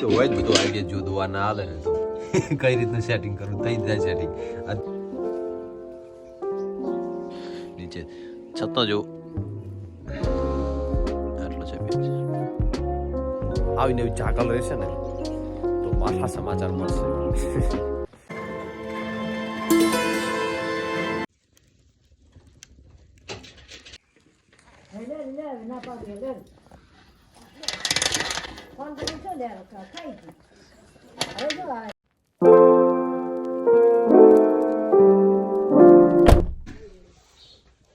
તો હોય જ બધું આઈડિયા જો દુવા ના હાલે ને તો. કઈ રીતનું સેટિંગ કરવું? થઈ જાય સેટિંગ નીચે. છતાં જો આટલો છે આવીને એવી ચાકલ રહેશે ને, તો પાછા સમાચાર મળશે.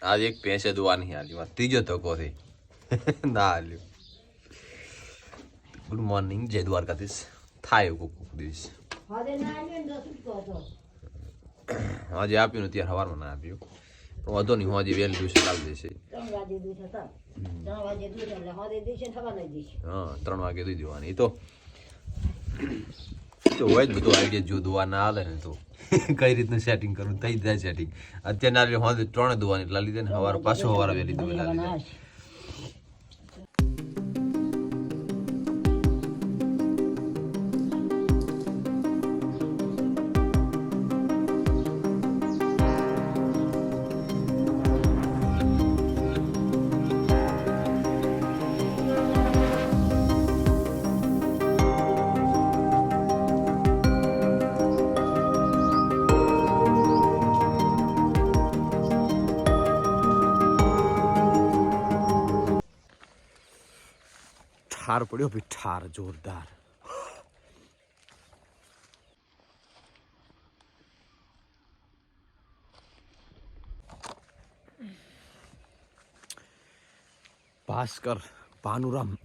આજે એક પેસે દુવા નહીં હાલી ત્રીજો ધક્કો થઈ ના હાલ્યું ગુડ મોર્નિંગ જય દ્વારકાધીશ થાય એવું કોક દિવસ આજે આપ્યું ને ત્યારે સવારમાં ના આપ્યું વાંધો નહીં હું આજે વહેલી દિવસે લાવી દેશે હા ત્રણ વાગે દઈ દેવાની. તો તો હોય જ બધું આઈડિયા જો દુવા ના હાલે ને તો. કઈ રીતનું સેટિંગ કરવું? થઈ જાય સેટિંગ હું ત્રણે દવાની એટલા લીધે ને સવારે પાછો સવારે વહેલી દવા લીધે ઠાર પડ્યો ભાઈ ઠાર જોરદાર. ભાસ્કર ભાનુરામ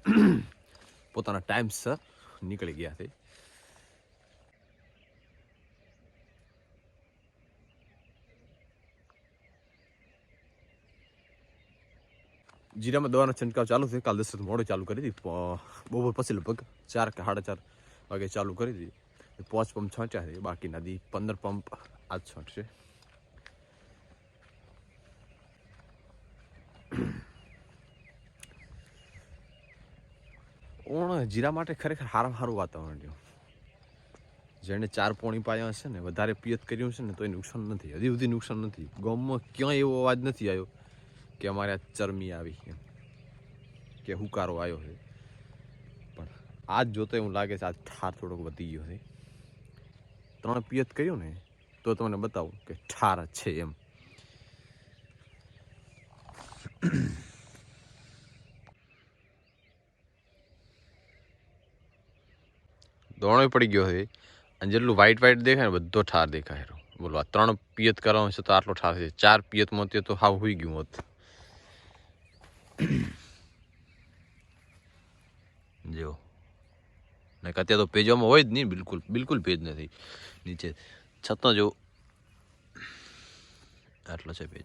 પોતાના ટાઈમ સર નીકળી ગયા છે. જીરામાં દવાનો છંટકાવ ચાલુ છે કાલ દસ મોડો ચાલુ કરી દીધી. બપોર પછી લગભગ ચાર કે સાડા ચાર વાગે ચાલુ કરી હતી પાંચ પંપ છાંટ્યા છે. બાકી નદી પંદર પંપ આજ છાંટશે. ઓણ, જીરા માટે ખરેખર સારું સારું વાતાવરણ રહ્યું. જેણે ચાર પોણી પાયા હશે ને, વધારે પિયત કર્યું છે ને તો એ નુકસાન નથી. હજી સુધી નુકસાન નથી. ગામમાં ક્યાંય એવો અવાજ નથી આવ્યો. કે અમારે આ ચરમી આવી એમ કે હુકારો આવ્યો છે. પણ આજ જોતો એવું લાગે છે આજ ઠાર થોડોક વધી ગયો છે. ત્રણ પિયત કર્યું ને, તો તમને બતાવું કે ઠાર છે એમ. દોણો પડી ગયો છે. અને જેટલું વ્હાઈટ વ્હાઈટ દેખાય ને, બધો ઠાર દેખાય. બોલો, આ ત્રણ પિયત કરવાનો છે તો આટલો ઠાર છે. ચાર પિયતમાં તે તો હાવ હોઈ ગયું હોત. જો. ને અત્યારે તો પેજવામાં હોય જ નહીં, બિલકુલ બિલકુલ પેજ નથી. નીચે છતાં જો. આટલો છે પેજ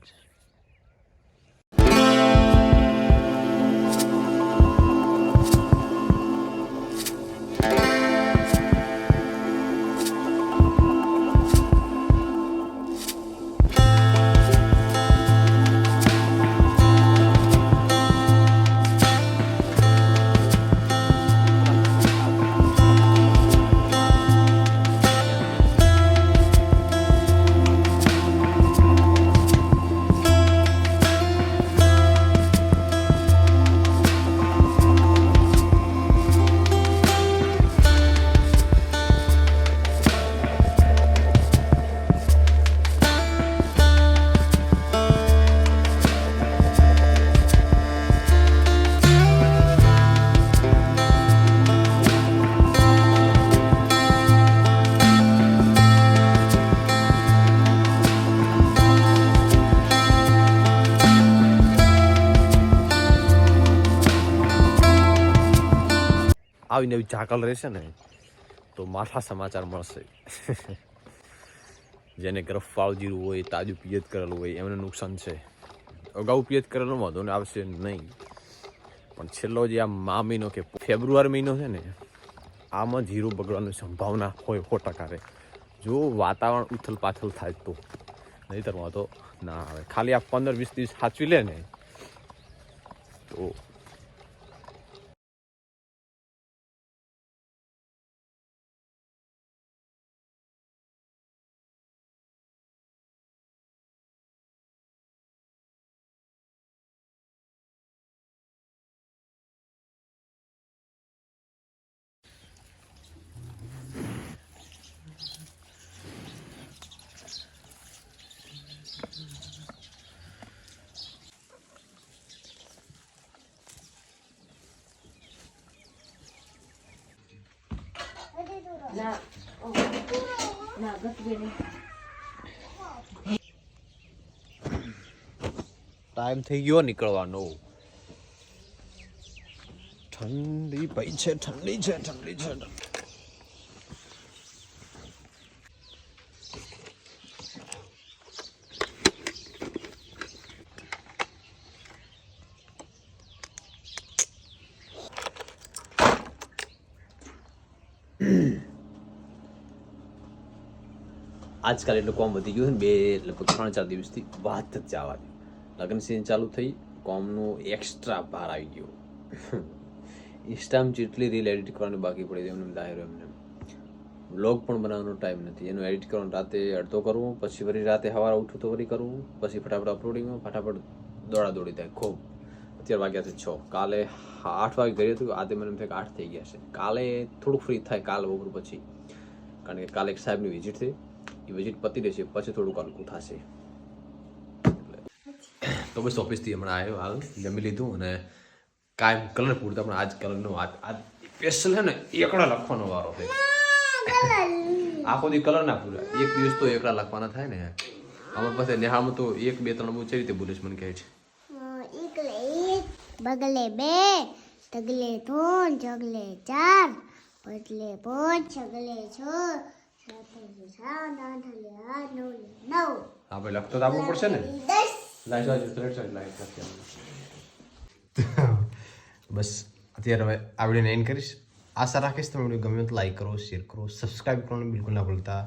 આવીને એવી ઝાકલ રહેશે ને, તો માઠા સમાચાર મળશે. જેને ગરફવાળું જીરું હોય, તાજું પિયત કરેલું હોય, એમને નુકસાન છે. અગાઉ પિયત કરેલો વાંધો ને આવશે નહીં. પણ છેલ્લો જે આ મા મહિનો કે ફેબ્રુઆરી મહિનો છે ને, આમાં જીરું બગડવાની સંભાવના હોય સો ટકા જો વાતાવરણ ઉથલ પાથલ થાય તો. નહીતર વાંધો ના આવે. ખાલી આ પંદર વીસ દિવસ સાચવી લે ને, તો ના ના ટાઈમ થઈ ગયો નીકળવાનો. ઠંડી પડી છે ઠંડી છે ઠંડી છે. આજકાલ એટલું કોમ વધી ગયું છે ને બે, લગભગ ત્રણ, ચાર દિવસથી વાત જ જવા લગ્ન સીઝન ચાલુ થઈ, કોમનું એક્સ્ટ્રા ભાર આવી ગયો. ઇન્સ્ટામ જેટલી રીલ એડિટ કરવાની બાકી પડી હતી એમને દાયરો એમને. વ્લોગ પણ બનાવવાનો ટાઈમ નથી. એનું એડિટ કરવાનું રાતે અડધો કરવું પછી વળી રાતે સવારે ઉઠું તો વળી કરવું પછી ફટાફટ અપલોડિંગમાં ફટાફટ દોડા દોડી થાય, ખૂબ. અત્યારે વાગ્યા છે છ. કાલે આઠ વાગે ઘરે હતું, આજે મને એમ થાય કે આઠ થઈ ગયા છે. કાલે થોડુંક ફ્રી થાય, કાલ બપોર પછી. કારણ કે કાલે એક સાહેબની વિઝિટ થઈ એ વિઝિટ પતી રહેશે પછી થોડુંક હલકું થશે. તો બસ ઓફિસથી હમણાં આવ્યો હાલ જમી લીધું અને કાયમ કલર પૂરતા પણ આજ કલરનો આજ આજ સ્પેશિયલ છે ને એકડા લખવાનો વારો છે. આખો દી કલર ના પૂરા. એક દિવસ તો એકડા લખવાના થાય ને. આમાં પાસે નેહામાં તો એક બે ત્રણ બહુ રીતે બોલીશ મને કહે છે. બગલે બે તગલે ત્રણ જગલે ચાર પટલે પાંચ છગલે છ ભાઈ લખતો તો આપવું પડશે ને? લાઈટ ત્રણ સાઈડ બસ અત્યારે હવે આ વિડીયોને એન્ડ કરીશ. આશા રાખીશ તમે વીડિયો ગમે તો લાઈક કરો શેર કરો સબસ્ક્રાઈબ કરવાનું બિલકુલ ના ભૂલતા.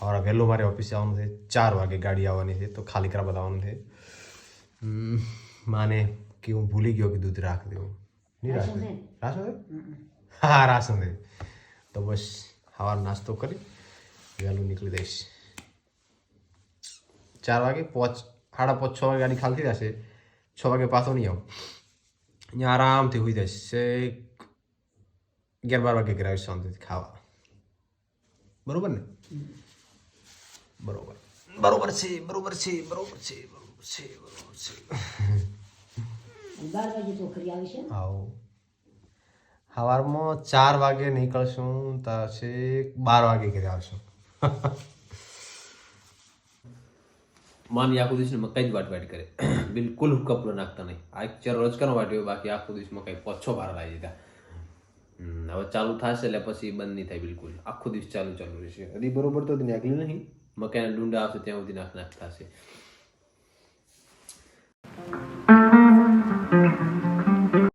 અમારા વહેલો મારે ઓફિસે આવવાનું છે ચાર વાગે ગાડી આવવાની છે તો ખાલી કરા બતાવવાનું છે. માને કે હું ભૂલી ગયો કે દૂધ રાખ દેવું નહીં રાખ? દે રાખ હા રાશન તો બસ સવાર નાસ્તો કરી. વહેલું નીકળી દઈશ. ચાર વાગે પોચ સાડા પાંચ છ વાગે ગાડી ખાલી થઈ જશે. છ વાગે પાછો નહીં આવું. અહીંયા આરામથી હોઈ એક અગિયાર બાર વાગે ઘરે આવીશ શાંતિથી ખાવા. બરોબર ને? બરોબર. બરોબર છે બરોબર છે બરોબર છે બરોબર છે બરોબર છે. બાર વાગે છોકરી આવી છે? આવો. સવારમાં ચાર વાગે નીકળશું તો છે બાર વાગે ઘરે આવશું. માની આખો દિવસ મકાઈ જ વાટ વાટ કરે. બિલકુલ કપડો નાખતા નહીં. આ ચાર રોજ કરવાનો વાટ્યો બાકી આખો દિવસ મકાઈ પછો ભાર લાવી દીધા. હમ, હવે ચાલુ થશે એટલે પછી બંધ નહીં થાય બિલકુલ. આખો દિવસ ચાલુ ચાલુ રહેશે. હજી બરોબર તો નાખલી નહીં. મકાઈના ડુંડા આવશે ત્યાં સુધી નાખ નાખ થશે.